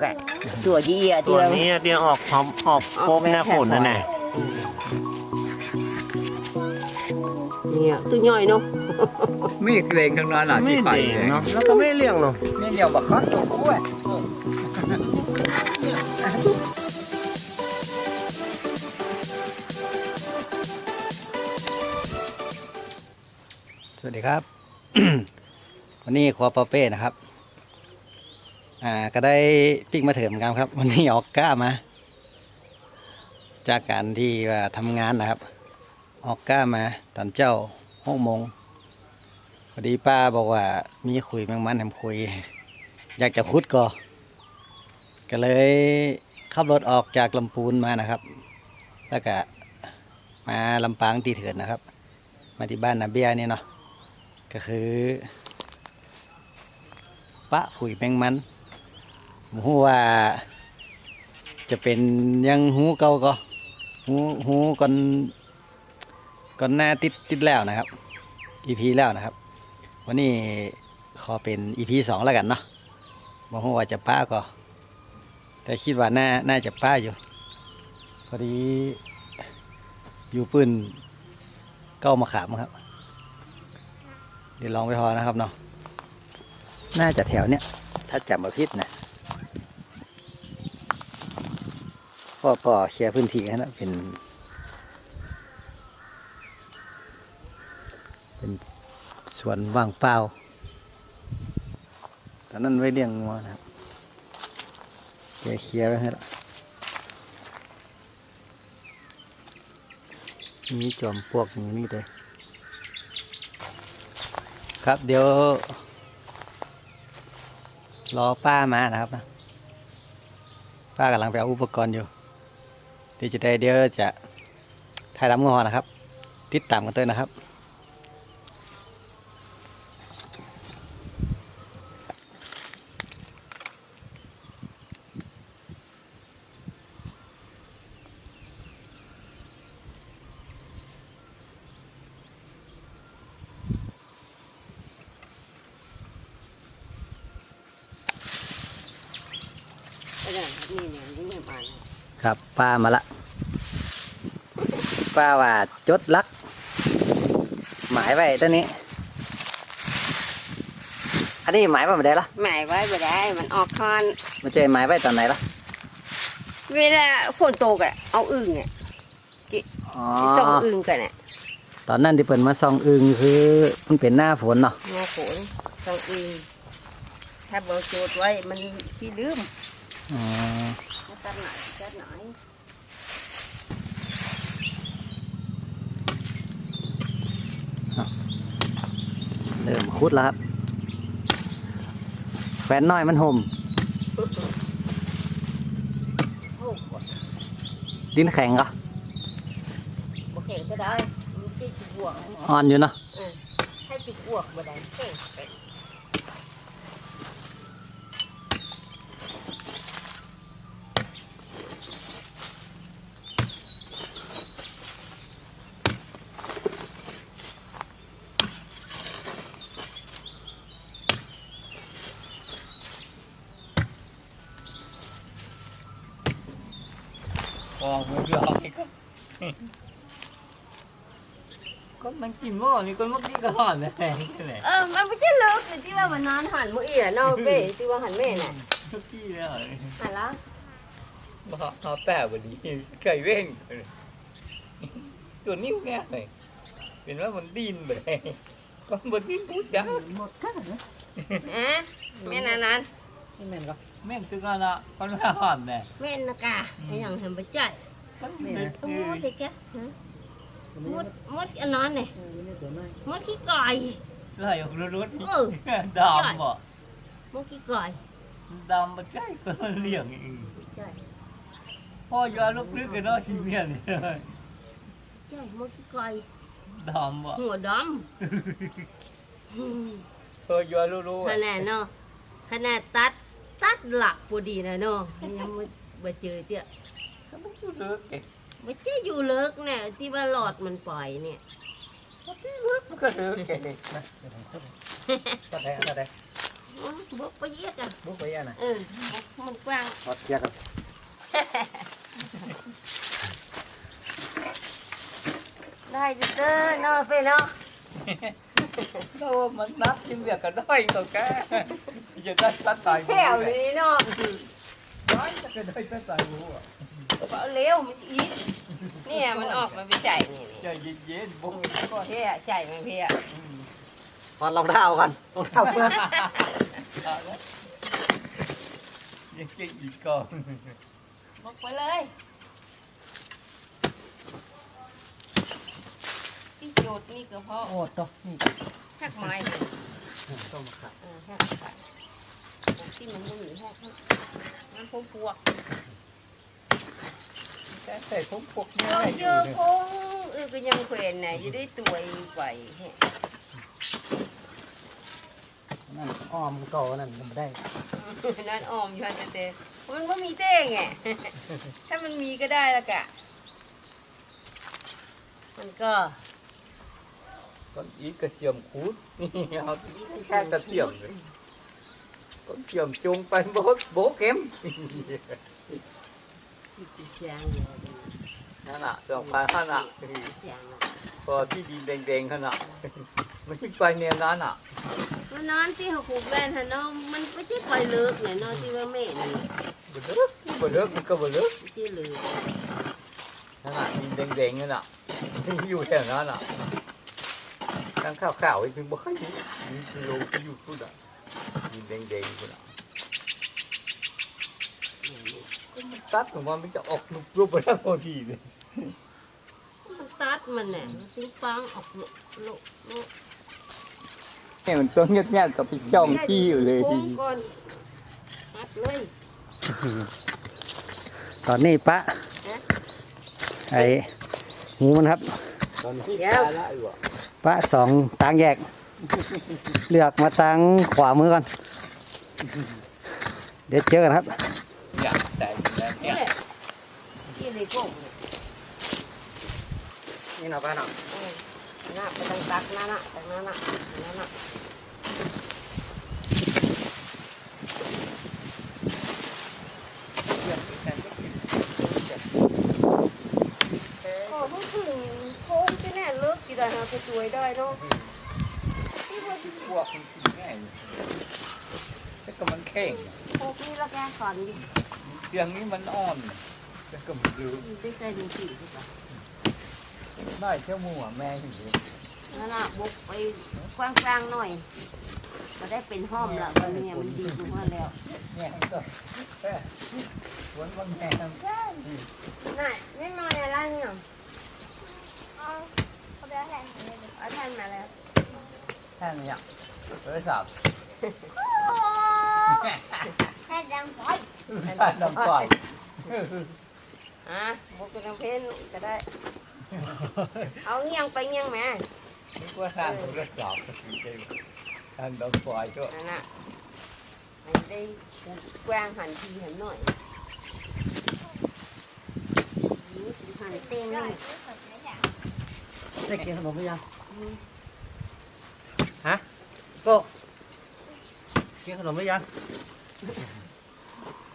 แกะตัวยี่อะตัที่วว่านี้เตียงออกพร้อมออกโป๊บหน้าฝนนั่นแหละเนี่ยตัวย่อยเนาะมีเกรงทั้งนั้นอะไม่ที่ไปเด่งเลยเนาะแล้วก็ไม่เลี่ยงเนาะไม่เลี้ยวบักคัดตัวกูอะสวัสดีครับ วันนี้ครัวปาเป้นะครับ อ่าก็ได้ปิ้งมาเถิมกันครับวันนี้ออกก้ามา จากการที่ว่าทำงานนะครับ ออกก้ามาตอนเจ้าหกโมงพอดีป้าบอกว่ามีคุยแมงมันทำคุย อยากจะคุดก็ก็เลยขับรถออกจากลำพูนมานะครับ แล้วก็มาลำปางตีเถิดนะครับ มาที่บ้านนาเบียเนี่ยเนาะก็คือ ปะขุยแมงมัน หูว่า จะเป็นยังหูเก่าก็หูหูก่อนก่อนหน้าติดติดแล้วนะครับ EP แล้วนะครับ วันนี้ขอเป็น EP สองแล้วกันเนาะบอกว่าจะป้าก็ แต่คิดว่าน่าน่าจะป้าอยู่พอดีอยู่ปืนเก้ามาขามครับ เดี๋ยวลองไปพอนะครับเนาะน่าจะแถวเนี้ยถ้าจับมาพิษนะ พ่อพ่อเคลียร์พื้นที่นะเป็น เป็นสวนว่างเปล่าตอนนั้นไว้เลี้ยงงัวนะครับเคลียร์เคลียร์ไว้ให้ละมีจอมปลวกอย่างนี้เลยครับเดี๋ยว รอป้ามานะครับนะป้ากำลังไปเอาอุปกรณ์อยู่ เดี๋ยวจะได้เดี๋ยวจะถ่ายรำงอนะครับ ติดตามกันเตยนะครับนี่เนี่ยนี่เนี่ยมาเนี่ย ครับป้ามาละป้าว่าจดลัก หมายไว้ตัวนี้ อันนี้หมายไว้ไม่ได้ละหมายไว้บ่ได้ มันออกคอนมันจะหมายไว้ตอนไหนละเวลาฝนตกอะ เอาอึ่งอะอ๋อส่งอึ่งกันอะตอนนั้นที่เปิดมาซองอึงคือมันเป็นหน้าฝนเนาะงอฝนส่งอึ่งถ้าเบอร์โจทย์ไว้มันขี้ลืมอ๋อ จัดหน่อยจัดหน่อยเริ่มคุดแล้วครับแฟนน้อยมันห่มโอ้โหดินแข็งก็บ่เข่งก็ได้มันติดบวกอ่อนอยู่เนาะ เออให้ติดบวกบ่ได้เข่งเป็น ออกมือเดียวนี่ก็ ก็มันกินหม้อนี่ก็เมื่อกี้ก็ห่อนเลยนี่แหละเออมันไม่ใช่เลิกเลยที่ว่ามันนอนหันมือเอียเนาะเป้ที่ว่าหันแม่น่ะเมื่อกี้แล้วหันละบ่หาแป้วันนี้ไก่เว้งตัวนิ่มแง่เลยเป็นว่ามันดินไปก็มันดินผู้จ้าอะแม่นานานแม่งก็แม่งตึกแล้วนะก็น่าห่อนแน่แม่นนะกะไอ้หยังเห็นบ่ใจก็ไม่โอ้สิแกฮะ มดมดอันนั้นนี่มดขี้ก่อยไหลออกรุดเออดำบ่มดขี้ก่อยดำมันใช่ก็เลี้ยงอีกใช่พ่อยาลูกลึกกันเนาะชีเมียนี่ใช่มดขี้ก่อยดำบ่หัวดพ่อยาลูกำขนาดเนาะขนาดตัดตัดหลักพอดีนะเนาะยังบ่บ่เจอเตี้ยก็ไม่ชุดเลิกเก่ง บ่เจออยู่เลิกเนี่ยที่ว่าหลอดมันปล่อยเนี่ยเลิกมันก็เลิกเก่งตัดได้ตัดได้อ๋อบกไปเยียกอะบุกไปยังไงเออมันกว้างถอดเกียร์กันได้จิเตอร์เนาะเฟเนาะโอ้มันนับยิ่งเบียกกันด้อยตัวแกจะได้ตัดสายแถวนี้เนาะร้อยจะได้ตัดสายรู้อะ เอาเร็วมันอีกเนี่ยมันออกมาเป็นใส่นี่ใจเย็นๆบงก่อนเพี้ยใส่มันเพี้ยถอดรองเท้ากันรองเท้าเพื่อนยังเก่งอีกก่อนบกไปเลยที่โจทย์นี่ก็เพราะโอ้ตกนี่หักไม้ต้องมาขัดเออหักไม้ที่มันไม่มีหักมันพวกพวก แค่ใส่ผมพวกนี้เราได้อเจยู่อเนี่ยคงเออก็ยังเขวนน่ะจะได้ตัวไหวนั่นอ้อมเก่านั่นมันได้นั่นออมอยู่ฮันเตมันไม่มีเต้งไงถ้ามันมีก็ได้ละกะมันก็ก้อนอีกกระเทียมคูดนี่เอาแค่กระเทียมเลยก้อนเทียมจงไปโบ๊ะโบ๊ะเข็มเสียงอยู่ นั่นน่ะดอกไม้นั่นน่ะเสียงอพอที่ดินแดงๆขนาดมันขึ้นไปเนียนั้นอะมันนอนที่เขาปลูกแลนฮะเนาะมันไม่ใช่ไปเลิกเนี่ยเนาะที่ว่าแม่นี่บ่เลิกบ่เลิกมันก็บ่เลิกที่เลิกนั่นน่ะดินแดงๆนั่นน่ะอยู่แถวนั้นน่ะตั้งข้าวๆอีกถึงบ่ค่อยอยู่มีกิโลที่อยู่พุ่นอะดินแดงๆพุ่นอะก็มัน ตัดออกมามันจะออกรูปรูปไปทั้งพอดีเลยมันตัดมันเนี่ยมันทิ้งฟังออกโลโลโลเนี่ยมันตัวเงียบๆกับไปช่องที่อยู่เลย โค้งก่อนตัดเลยตอนนี้ปะไอ้หมูมันครับตอนนี้เดี๋ยวตายละอยู่อะปะสองตางแยก เลือกมาทางขวามือก่อน เดี๋ยวเจอกันครับ อยากแต่แล้ว นี่ เนี่ย แหละที่ เลยโก้งเนี่ยนี่เนาะป้าเนาะน่ะไปทางตักนั่นน่ะทางนั้นน่ะนั่นน่ะโอ้พูดถึงโค้งที่แน่เลิกกี่ได้ฮะจะสวยได้เนาะที่ว่าที่พวกมันกินง่ายแต่ก็มันแข็งโค้งนี่ละแกสอนดิเตียงนี้มันอ่อน แต่ก็มันรู้ได้ใส่ดินสีใช่ปะได้เชี่ยวหมูอะแม่อยู่เลยนั่นน่ะบุกไปกว้างๆหน่อยมาได้เป็นห้อมละวันนี้มันดีขึ้นมาแล้วแง่ก็แค่วันวันแง่ทำได้น่ะไม่มาอะไรเนี่ยเอาเอาไปอะไรเอาท่านมาแล้วแค่นี้โทรศัพท์ให้ดังปอยท่านน้ำก่อย อะบุกไปทางเพนก็ได้ เอาเงี้ยงไปเงี้ยงแม่นึกว่าท่านโทรศัพท์ท่านน้ำก่อยก็นั่นน่ะให้ได้กว้างหันทีหันหน่อยหันเต็งเลยได้กินขนมหรือยังฮะโก็กินขนมหรือยัง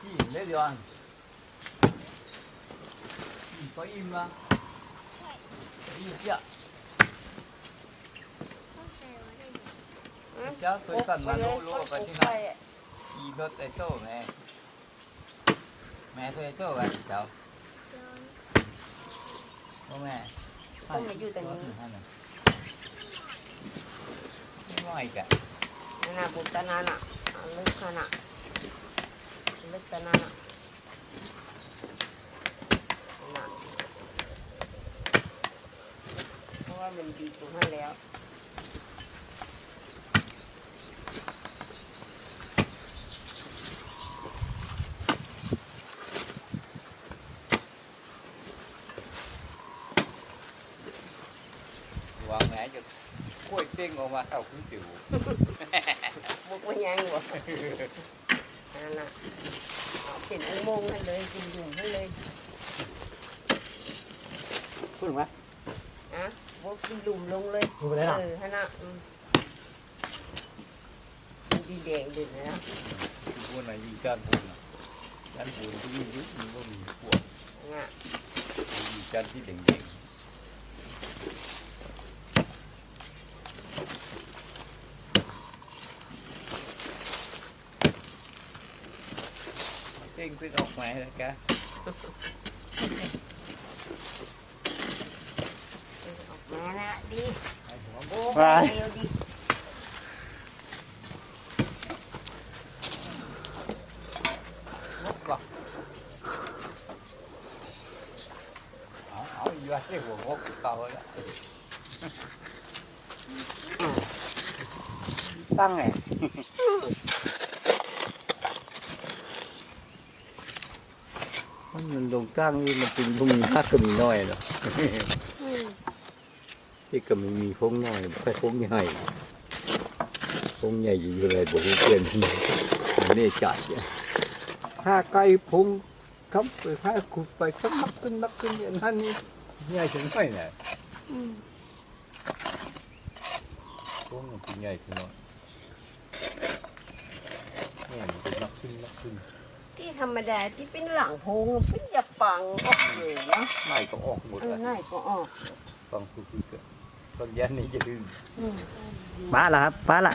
กินได้ดีวันก็อิ่มละ อิ่มเยอะเจ้าเคยสั่นมาโลโลไปที่ไหนอีรถไอ้โต้แม่แม่เคยไอ้โต้ ว่ามันดีตรงนั้นแล้ววางแม่จะกล้วยเต้งออกมาเท่าคุณติ๋วบุกมายังบ่นั่นน่ะเอาเป็นอุโมงค์ให้เลยกินยุ่งให้เลยพูดถึงไหม อะบุกกินหลุมลงเลยดูไปเลยเนาะเออฮะน่ะอืมดีดีแดงดึงนะพวกไหนยิงกันพูนอะกันพูนที่ยิงยุบมันก็มีพวกงะยิงกันที่เด่งๆเก่งขึ้นออกมาแล้วกะ ออก มานะดีไอ้หัวโบไปเร็วดีนกก่อนเอาเอาอยู่ว่า ที่หัวงกเก่าแล้วตั้งไงมันลงตั้งนี่มันเป็นพวกมีมากก็มีน้อยหรอกที่ก็ไม่มีพงน้อยแค่พงใหญ่พงใหญ่อยู่อะไรบอกว่าเปลี่ยนมันนี่จัดเนี่ยถ้าไกลพงครับไปถ้าขุดไปก็นับขึ้นนับขึ้นอย่างนั้นนี่ใหญ่ถึงไม่เนี่ยพงมันเป็นใหญ่ถึงน้อยเนี่ยมันเป็นนับขึ้นนับขึ้นที่ธรรมดาที่เป็นหลังโพงเป็นจะปังออกเลยนะไม่ก็ออกหมดเออแล้วไหนก็ออกฟังคือคือเกิด ตอนยันนี้จะดึงอืมป้าละครับป้าละ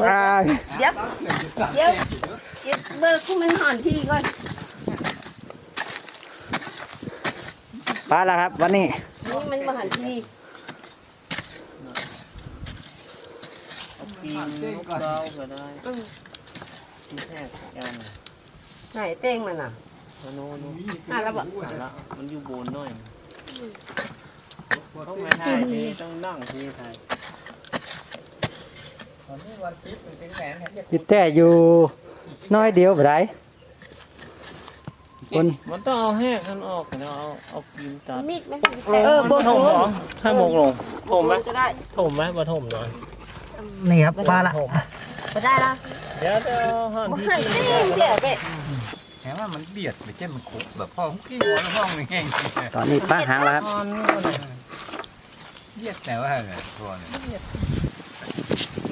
ป้าเดี๋ยวเดี๋ยวเก็บเบอร์คุณมันห่อนที่ก่อนป้าละครับ วันนี้นี่มันมาหันที่ปีนลูกเบาก็ได้อืมที่แท้ยันไหนเต้งมันอะม โนโนอะแล้วบอกเอาละมันอยู่บนหน่อยต้องมาถ่ายทีต้องนั่งทีถ่ายตอนนี้วันทิพย์มันเป็นแหวนเนี่ยพี่แต่อยู่น้อยเดียวบ่ได้คนมันต้องเอาแห้งขันออกนะเอาเอาปีนตัดมีดไหมเออถมเหรอถ้ามงลงถมไหมก็ได้ถมไหมมาถมหน่อยนี่ครับป้าละถมก็ได้ละเดี๋ยวเดี๋ยวหันบ่ที่หันจริงเต้งเดี๋ยวเด็ก แหมว่ามันเบียดไปเช่นมันขุกแบบพ่อขี้หัวแล้วห้องนี่แห้งตอนนี้ป้าหางแล้วครับหันนี่ก็ได้เบียดแต่ว่าเนี่ยตัวเนี่ย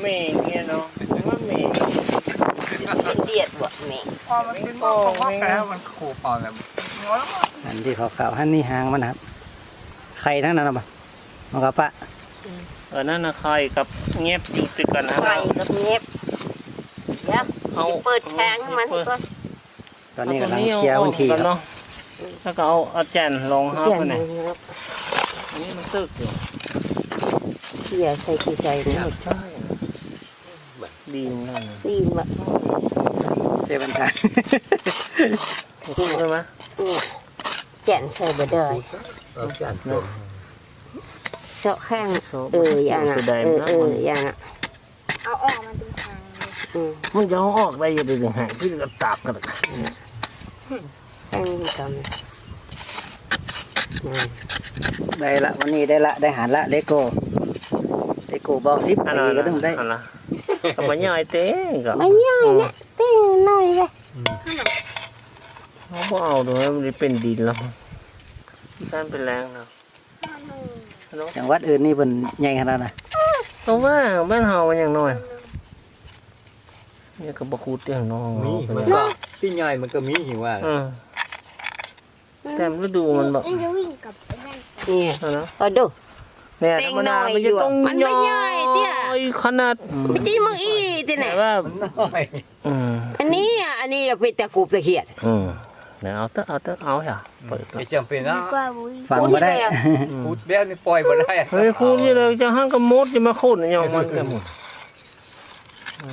เมงเนี่ยเนาะว่าเมงเป็นเดียดว่ะแม่พอมันเป็นพ่อของว่าแปลว่ามันขู่พอแล้วหัวแล้วก็อันที่ขาวๆหันนี่หางมันนะครับไข่ทั้งนั้นนะบ่มันก็ป้าเออนั่นนะใครกับเงียบอยู่ติดกันนะไฟกับเงียบเดี๋ยวเอาเปิดแทงให้มันก่อน ตอนนี้กำลังเคลียร์พื้นที่กันครับเนาะแล้วก็เอาเอาแจนลงห้าเปลี่ยนไปไหนมือครับอันนี้มันตึกอยู่เขี่ยใส่ขี้ใส่นี่ใช่ดีเหมือนกันนะดีมากเจอบันทายถูกใช่ไหมแก่นใส่บ่ได้เอาจานตัวเจาะแข้งเอออย่างน่ะแสดงเออนะเอมัอนอย่างน่ะเอาออกมา มมันจะเอาออกได้ยังไงหายพี่ก็ตับกันแข้งนี่กันอืมได้ละวันนี้ได้ละได้หารละเลโก้เลโก้บอกสิบอันปีนั้นก็ต้องได้อันนั้นก็มันย่อยเต้ก็ไม่ย่อยนะเต้งหน่อยเลยเขาบ่เอาด้วยมันเป็นดินแล้วการเป็นแรงนะจังหวัดอื่นนี่เป็นใหญ่ขนาดน่ะเพราะว่าบ้านเฮามันอย่างน้อย นี่ก็บ่คูดเตียงน้องมีเนาะมันก็ที่ใหญ่มันก็มีหิวว่าอืมแต่ฤดูมันแบบยังจะวิ่งกลับไปนั่นนี่นั่นนะเอาดู เนี่ยเต็ธรงรมดาน้อยมันจะต้องอยู่อะมันไม่ย่อยเตี้ยขนาดไม่จี้มึงอีที่ไหนแต่ว่ามันน้อยอืมอันนี้อะอันนี้เป็นตะกูบตะเขียด อืมเดี๋ยวเอาเตอะเอาเตอะเอาอย่าเปิดไม่จำเป็นนะกว่าบุยฟังมาได้พูดแล้วนี่ปล่อยมาได้เฮ้ยคูนี่เลยจะห้างกับมดจะมาโค่นอย่างมันกันหมดอู้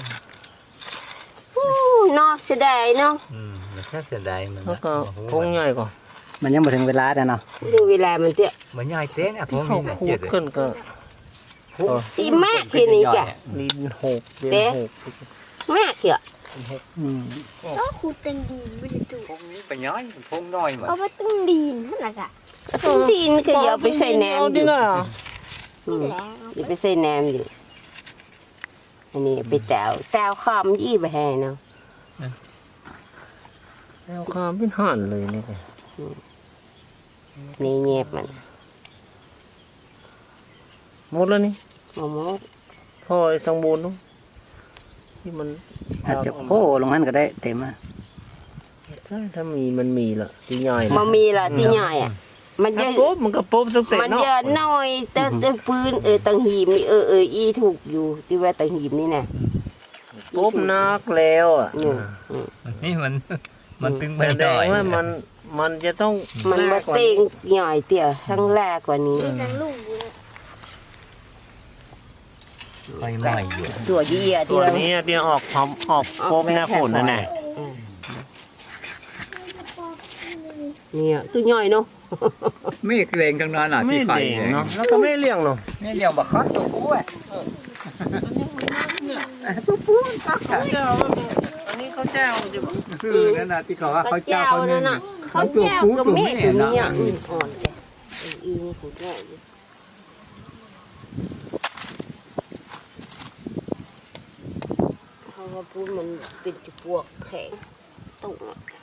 เนาะเสียดายเนาะอืมมันแค่เสียดายมันแล้วก็พงใหญ่ก่อนมันยังไม่ถึงเวลาแต่เนาะดูเวลามันเตี้ยมันใหญ่เต้เนี่ยผมเขามีคูเกียดดขึ้นก็สีแม่ทีนี้จ้ะลิ้นหกเดือนหกแม่เขียอืมก็ขูดตังดีนไม่ได้จู่พงนี้ไปย้อยพงน้อยหมดเอาไปตังดีนนั่นแหละค่ะต้นดินก็อย่าเอาไปใส่แหนมเอาอดิยู่น่ะอืมแล้วอย่าไปใส่แหนมอยู่ อันนี้ไปแตวแตวคอมยี่ไปให้เนาะเอาความเป็นห่านเลยนี่ไงนี่เงียบมันหมดแล้วนี่หมอมดพ่อไอ้สังบูนเนอะที่มันอาจจะโค้ลงหันก็ได้เต็มอะใช่ถ้ามีมันมีละที่ย่อยนะมามีละที่ใหญ่อะ มันถ้าจะปุ๊บมันก็ปุ๊บตั้งแต่มันเนาะจะน้อยแต่แต่ปืนเออตังหีมนี่เออเอออีถูกอยู่ที่ว่าตังหีมนี่นะปุ๊บนักแล้วอะอืมอืมนี่มันมันตึงไปแสหดน่งอยว่ามันมันจะต้องมันมาากกว่าเต็งใหญ่เตี่ยทั้งแรกกว่านี้มีทั้งลุงอยู่เนี่ยไฟไหม้อยู่ตัวเยี่ยตัที่วว่านี้เดี๋ยวออกพร้อมออกปุ๊บหน้าฝนนั่นแหละเนี่ยคือใหญ่เนาะ เมฆแรงทั้งนั้นอะไม่ที่ไฟเด่งแรงเนาะแล้วก็ไม่เลี่ยงเนาะไม่เลี้ยงบักคัดตัวกูอะอันนี้เขาแจ้วจะบอกคือนั่นน่ะที่เขาว่าเขาเจ้าเขานั่เนี่ยนน่ะเขาตัวแก้วกูกับตัวเมแม่ฆตัวนะนี้อะอืมอ่อนแกไอ้อีนี่ของแก่อยู่เขาว่าพูดมันเป็นจุพวกแข็งตุ่มอะ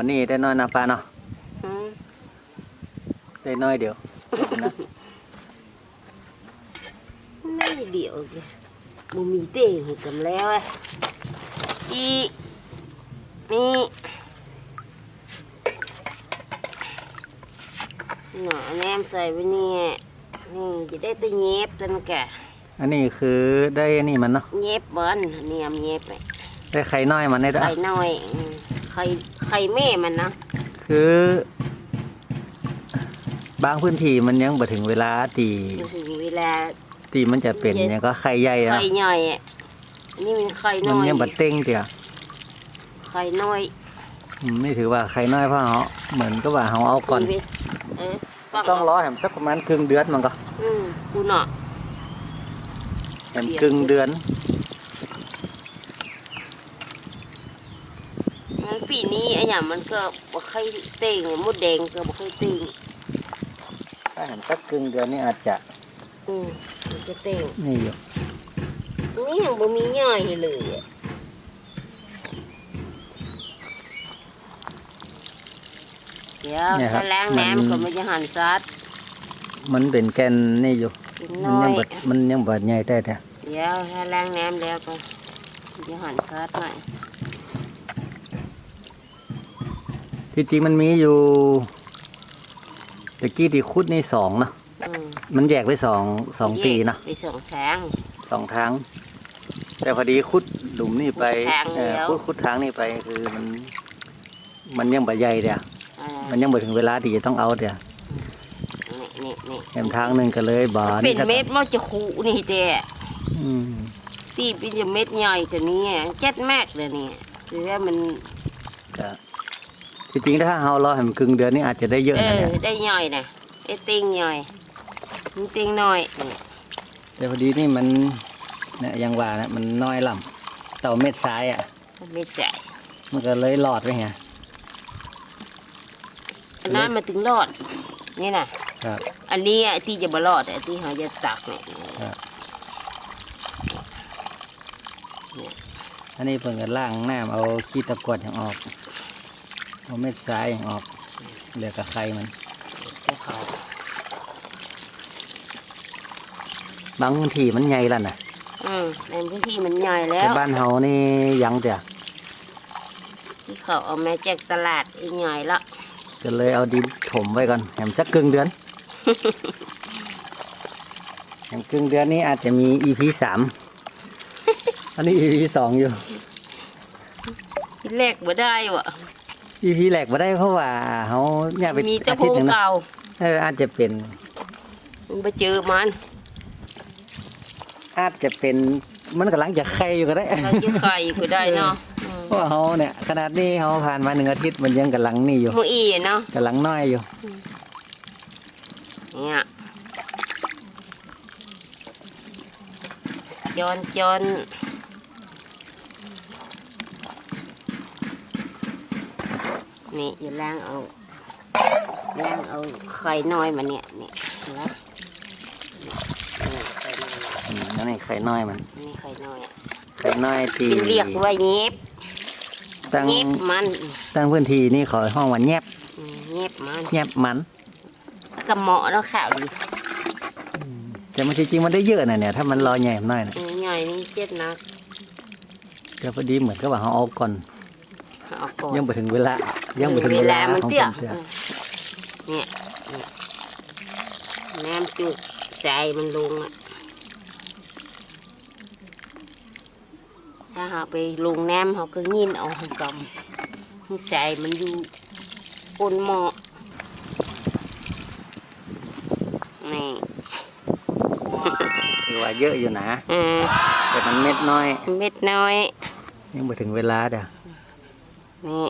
วันนี้ได้น้อยนะปลาเนาะอืมได้น้อยเดียวไม่เดียวจ้ะบ่มีเต้หูกันแล้วไอ้อีมีหน่อแนมใส่ไว้นี่นี่จะได้แตัวเย็บตันแกะอันนี้คือได้อันนี้มันเนาะเย็บมันเนี่ยมเย็บไปได้ไข่น้อยมันได้ด้วยไข่น้อยอืมไข่ ไข่แม่มันนะคือ บางพื้นที่มันยังบ่ถึงเวลาตีถึงเวลาตีมันจะเป็นอย่างก็ไข่ใหญ่เนาะไข่ใหญ่อะอันนี้มันไข่มัน้นอยยังบ่เต้งเดียวไข่น้อยอืมไม่ถือว่าไข่น้อยเพราะเขาเหมือนกับว่าเขาเอาก่อนมีเออฟังต้องรอแหมสักประมาณครึ่งเดือนมันก็อืมกูเนาะแหมครึ่งเดือน งั้น ปีนี้ไอ้หยังมันก็บ่ค่อยเต่งมดแดงก็บ่ค่อยเต่งถ้าแหมสักครึ่งเดือนนี่อาจจะอืมมันจะเต่งนี่อยู่นี่ยังบ่มีย่อยให้เลยอะเดี๋ยวถ้าล้างแหนมก็มันจะหั่นซัดมันเป็นแกนนี่อยู่กินมันน้อยังยบดมันยังบดใหญ่แต่แต่เดี๋ยวถ้าล้างแหนมแล้วก็มันจะหั่นซัดหน่อย ที่จริงมันมีอยู่ตะกี้ที่คุดนี่สองเนาะอืมมันแยกไปสองสองตีเนาะไปสองทางสองทาง แต่พอดีคุดหลุมนี่ไปทางเดีเอยวอคุดคุดทางนี่ไปคือมัน มันยังบ่ใหญ่เดียวอ่ามันยังบ่ถึงเวลาที่จะต้องเอาเดียวนี่นี่นี่แถมทางหนึ่งก็เลยบ่เป็นสักเม็ดมันจะคูนี่แต่อืมตีเป็นเม็ดใหญ่ตัวนี้เจ็ดแมกเลยนี่คือว่ามันก็ ที่จริงถ้าเรารอให้มันครึ่งเดือนนี่อาจจะได้เยอะเอนะอเนี่ยได้ใหญ่นะไอ้ติงใหญ่มันติงน้อยนี่แต่พอดีนี่มันเนี่ยอยังว่านะมันน้อยลำเต่าเม็ดซ้ายอะ มันไม่ใส่มันก็เลยหลอดไปไงอันนั้นมันถึงรอด นี่นะครับ อันนี้อะที่จะบรอดอะที่เขาจะตักเนี่ยครับ อันนี้เพิ่งก็ล่างน้ำเอาขี้ตะกรวดอย่างออก เอาเม็ดซ้ายอย่างออกเหลือกับไข่มันจะเขาบางทีมันใหญ่แล้วนะอืมในพื้นที่มันใหญ่แล้แต่วบ้านเฮานี่ยังเดียวที่เขาเอามาจากตลาดไอ้ใหญ่ละก็เลยเอาดินถมไว้ก่อนแหมสักครึ่งเดือน แหมครึ่งเดือนนี้อาจจะมี EP สาม อันนี้ EP สองอยู่ ที่แรกบ่ได้วะ EP แรกมาได้เพราะว่าเขาอยากไปมีแต่อาพทิตงย์หนึงนะเก่าเอออาจจะเป็นมันไปเจอมัน อาจจะเป็นมันกำลังจะไข่อยู่ก็ได้เราจะไข่ก็ได้เนาะอืมเพราะว่าเขาเนี่ยขนาดนี้เขาผ่านมาหนึ่งอาทิตย์มันยังกำลังนี่อยู่มืออีอะเนาะกำลังน้อยอยู่เนี่ยจอนจอน นี่อย่าล้างเอาล้างเอาไข่น้อยมาเนี่ยนี่นะนี่ไข่น้อยอืมนั่นนี่ไข่น้อยมัน นี่ไข่น้อยไข่น้อยที่เป็นเรียกว่าเย็บตั้งเย็บมันตั้งพื้นที่นี่ขอห้องว่าแยบอืมเย็บมันแยบมันกระเหมาะแล้วข่าวดีแต่มันจริงๆมันได้เยอะนะเนี่ยถ้ามันรอใหญ่หน่อยนะเออใหญ่นี่เจ็ดนักแต่พอดีเหมือนกับว่าเขาเอาก่อน เอาก่อนยังไปถึงเวลา ยังไปถึงเวเวลาลามันของเตี้ยพิ่นเตี้ยเนี่ยเนี่ยน้ำจุกใส่มันลงอะถ้าเราไปลงน้ำเขาก็ยินเอาให้กำให้ใส่มันอยู่บนหม้อนี่ถือว่าเยอะอยู่นะอ่าแต่มันเม็ดน้อย เม็ดน้อย ยังไปถึงเวลาเด้อนี่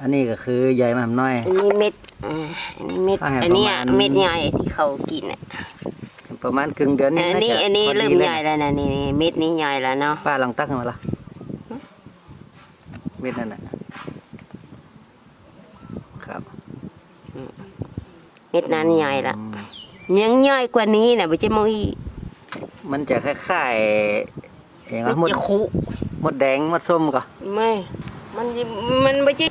อันนี้ก็คือใหญ่มันน้อย อันนี้เม็ดอ่าอันนี้เม็ดอาหารอันเนี้ยประมาณ เม็ดใหญ่ที่เขากินอะประมาณครึ่งเดือนนี่อันนี้าจะอันนี้พดีเริ่มลยใหญ่แล้วนะนี่นี่เม็ดนี้ใหญ่แล้วเนาะป้าลองตักขึ้นมาละเม็ดนั่นน่ะครับเม็ดนั้นใหญ่ละอืมยังใหญ่กว่านี้นะไม่ใช่มองอีมันจะคล้ายๆเองมัว่านมดจะคุมดแดงมดส้มก็ไม่ มันจะมันไม่ใช่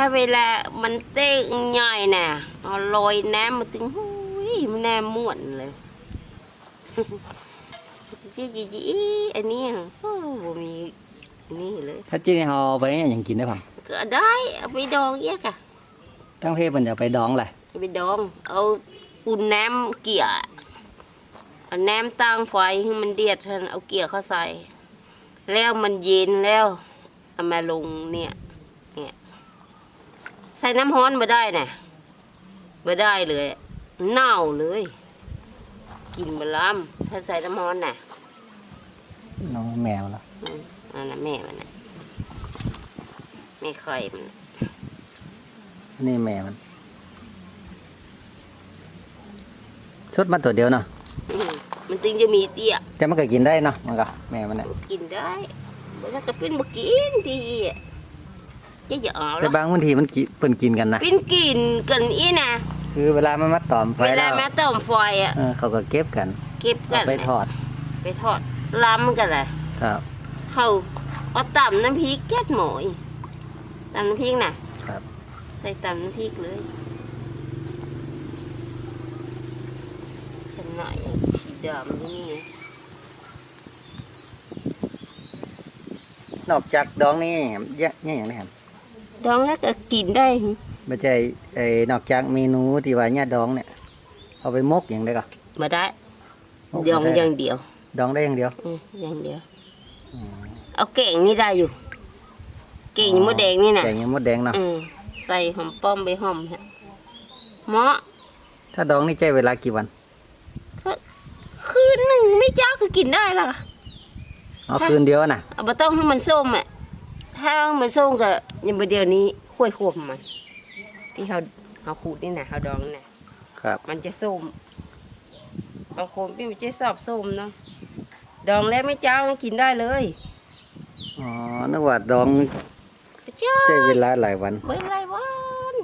ถ้าเวลามันเต้งใหญ่น่ะเอาลอยน้ำมาถึงหูยมันน้ำม่วนเลยจีจีจีอันนี้โอ้บ่มีอันนี่เลยถ้าจีนี่เอาไปอย่างกินได้พังก็ได้เอาไปดองเยอะกะตั้งเพศมันจะไปดองแหละเอาไปดอง เอาอุ่นน้ำเกี่ยเอาน้ำตั้งไฟให้มันเดือดท่านเอาเกี่ยเข้าใส่ แล้วมันเย็นแล้วเอามาลงเนี่ยเนี่ย ใส่น้ำร้อนมาได้น่ะมาได้เลย เน่าเลย กินบะล้ำถ้าใส่น้ำร้อนน่ะน้องแมวแล้วอืมอันนั้นแม่มันน่ะไม่ค่อยมันน่ะนี่แม่มันชุดมาตัวเดียวเนาะอืมมันถึงจะมีเตี้ยแต่มันก็กินได้เนาะมันก็แม่มันเนี่ยกินได้แล้วก็เป็นบกินทีอะ จะอย่าเอาแต่แล้วบางบางทีมันกินเปิ่นกินกันนะเป็นกินกันอีนะคือเวลามันมาตอมไฟเวแล้ลาวมาต้มไฟอะเออเขาก็เก็บกันเก็บกัเอานไปทอด ไปทอดล้ำกันเลยครับ เขาเอาตำน้ำพริกแก๊ดหมอยตำน้ำพริกน่ะครับ ใส่ตำน้ำพริกเลยขนาดสีดำนี่นอกจากดองนี่แยกแยกอย่างนี้ครับ ดองแล้วก็กินได้ ไม่ใช่ไอ้นอกจากเมนูที่ว่าเนี่ยดองเนี่ย เอาไปมกอย่างได้ก็มาได้ มกดองได้อย่างเดียวดองได้อย่างเดียว อืมอย่างเดียว อืม เอาเก่งนี่ได้อยู่ เก่งมดแดงนี่น่ะแกงยังมดแดงเนาะอืมใส่หอมป้อมใบหอมฮะเหมาะถ้าดองนี่ใช้เวลากี่วันคืนหนึ่งไม่เจ้าคือกินได้ละเอาคืนเดียวน่ะ เอาบ่ต้องให้มันส้มอะ ถ้ามันส้มก็ยังบ่เดียวนี้ห้วยขวบมัน ที่เขาเขาขูดนี่นะเขาดองนี่นะครับ มันจะส้มบางคนพี่ไม่ใช่ชอบส้มเนาะดองแล้วไม่เจ้ากินได้เลยอ๋อนึกว่าดองเจ้าใช้เวลาหลายวันเบิ่งไรวัน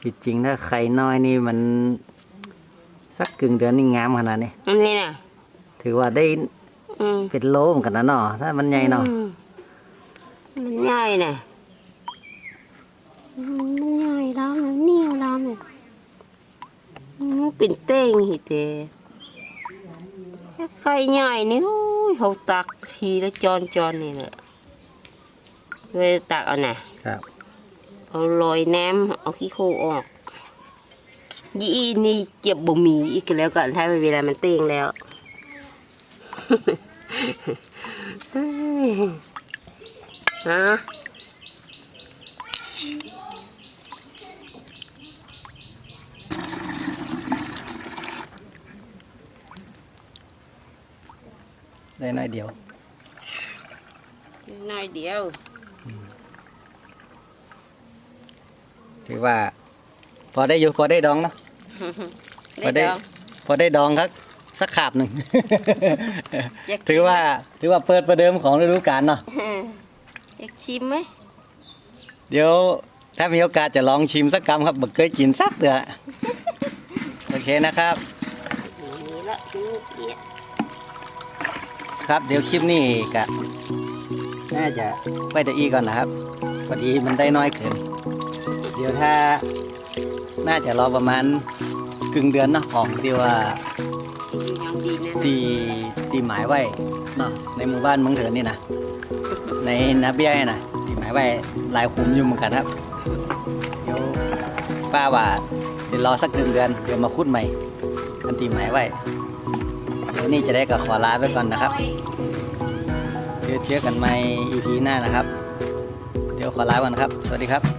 ที่จริงถ้าไข่น้อยนี่มันสักกึ่งเดือนนี่งามขนาดนี้อันนี้น่ะถือว่าได้ อืมเป็นโลเหมอนกันนะเนาะถ้ามันใหญ่เนาะอืมมันใหญ่น่ะอืมมันใหญ่แล้วมันเหนียวแล้วเนี่ยอืมเป็นเต้งหิเตแค่ไข่ใหญ่นี่โอ้ยเขาตักทีละจอนจอนนี่แหละเวลาตักเอาน่ะ ครับ เอาลอยน้ำเอาขี้โคออกยี่นี่เจ็บบ่มีอีกแล้วกันถ้าเวลามันเต้งแล้ว เฮ้ยฮะได้น้อยเดียว น้อยเดียว ถือว่า พอได้อยู่พอได้ดองเนาะ พอได้ได้ดองพอได้ดองครับ สักขาบหนึ่ง อยากกิน ถือว่าถือว่าเปิดประเดิมของฤดูกาลเนาะอยากชิมไหมเดี๋ยวถ้ามีโอกาสจะลองชิมสักคำครับบ่เคยกินสักเดือ โอเคนะครับ นี่ละนี่เอียดครับเดี๋ยวคลิปนี้ก็น่าจะไว้เดี๋ยวอีก่อนนะครับพอดีมันได้น้อยเกิน เดี๋ยวถ้า น่าจะรอประมาณกึ่งเดือนเนาะของที่ว่า ยังดีแน่ตีตีหมายไว้เนาะในหมู่บ้านเมืองเถินนี่นะในนาเบียนี่นะตีหมายไว้หลายคุมอยู่เหมือนกันครับเดี๋ยวป้าว่าเดี๋ยวรอสักหนึ่งเดือนเดี๋ยวมาคุดใหม่กันตีหมายไว้เดี๋ยวนี้จะได้กับขอลาไปก่อนนะครับเดี๋ยวเจอกันใหม่ EP หน้านะครับ เดี๋ยวขอลาก่อนนะครับ สวัสดีครับ